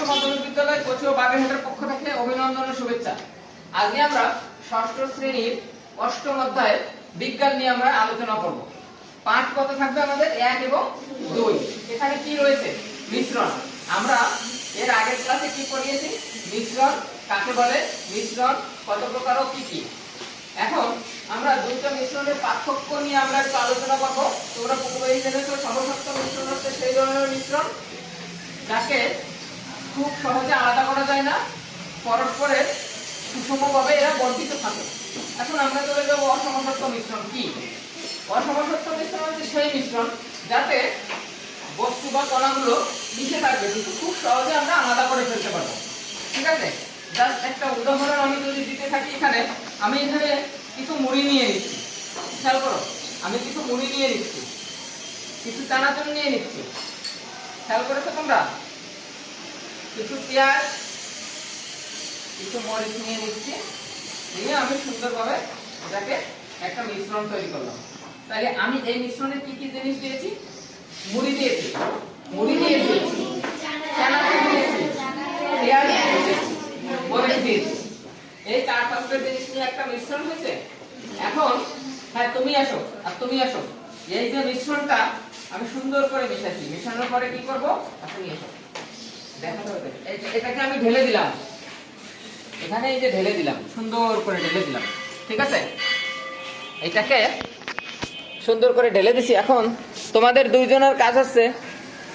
আলোচনা কাকে বলে? মিশ্রণ। কত প্রকার কি কি? এখন আমরা দুইটা মিশ্রণের পার্থক্য নিয়ে আমরা আলোচনা করব। তোমরা পূর্বেই জেনেছো সমসত্ব মিশ্রণ হচ্ছে সেই ধরনের মিশ্রণ, যাকে খুব সহজে আলাদা করা যায় না। পরস্পরের সুষমভাবে এরা বর্ধিত থাকে। এখন আমরা চলে যাব অসমসত্ব মিশ্রণ কি? অসমসত্ব মিশ্রণ হচ্ছে সেই মিশ্রণ যাতে বস্তু বা কণাগুলো মিশে থাকবে। কিন্তু খুব সহজে আমরা আলাদা করে ফেলতে পারব। ঠিক আছে? জাস্ট একটা উদাহরণ আমি যদি দিতে থাকি এখানে, আমি এখানে কিছু মুড়ি নিয়ে নিচ্ছি। খেয়াল করো, আমি কিছু মুড়ি নিয়ে নিচ্ছি। কিছু চানাচুর নিয়ে নিচ্ছি। খেয়াল করেছ তোমরা? কিছু পেঁয়াজ, কিছু মরিচ নিয়ে নিচ্ছি। নিয়ে আমি সুন্দরভাবে এটাকে একটা মিশ্রণ তৈরি করলাম। তাহলে আমি এই মিশ্রণে কি কি জিনিস দিয়েছি? মুড়ি দিয়েছি। মুড়ি দিয়েছি। এই চার পাঁচটা জিনিস নিয়ে একটা মিশ্রণ হয়েছে। এখন হ্যাঁ তুমি আসো, আর তুমি আসো। এই যে মিশ্রণটা আমি সুন্দর করে মিশাচ্ছি। মিশানোর পরে কি করব? তুমি যে এটাকে আমি ঢেলে দিলাম। এখানে এই যে ঢেলে দিলাম, সুন্দর করে ঢেলে দিলাম। ঠিক আছে? এটাকে সুন্দর করে ঢেলে দিছি। এখন তোমাদের দুইজনের কাজ হচ্ছে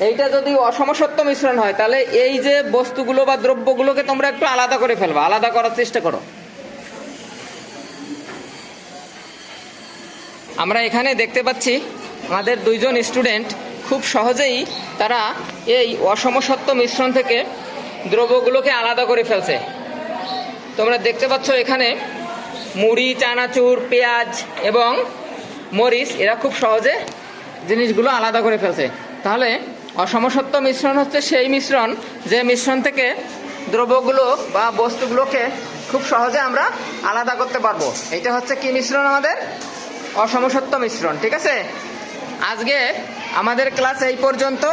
এইটা যদি অসমসত্ব মিশ্রণ হয়, তাহলে এই যে বস্তুগুলো বা দ্রব্যগুলোকে তোমরা একটু আলাদা করে ফেলবা। আলাদা করার চেষ্টা করো। আমরা এখানে দেখতে পাচ্ছি আমাদের দুইজন স্টুডেন্ট খুব সহজেই তারা এই অসমসত্ব মিশ্রণ থেকে দ্রব্যগুলোকে আলাদা করে ফেলছে। তোমরা দেখতে পাচ্ছ এখানে মুড়ি, চানাচুর, পেঁয়াজ এবং মরিচ, এরা খুব সহজে জিনিসগুলো আলাদা করে ফেলছে। তাহলে অসমসত্ব মিশ্রণ হচ্ছে সেই মিশ্রণ যে মিশ্রণ থেকে দ্রব্যগুলো বা বস্তুগুলোকে খুব সহজে আমরা আলাদা করতে পারব। এটা হচ্ছে কি মিশ্রণ আমাদের? অসমসত্ব মিশ্রণ, ঠিক আছে? আজকে আমাদের ক্লাস এই পর্যন্ত।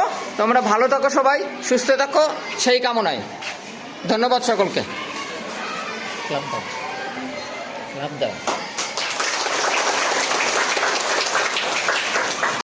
তোমরা ভালো থাকো সবাই সুস্থ থাকো সেই কামনায়। ধন্যবাদ সকলকে।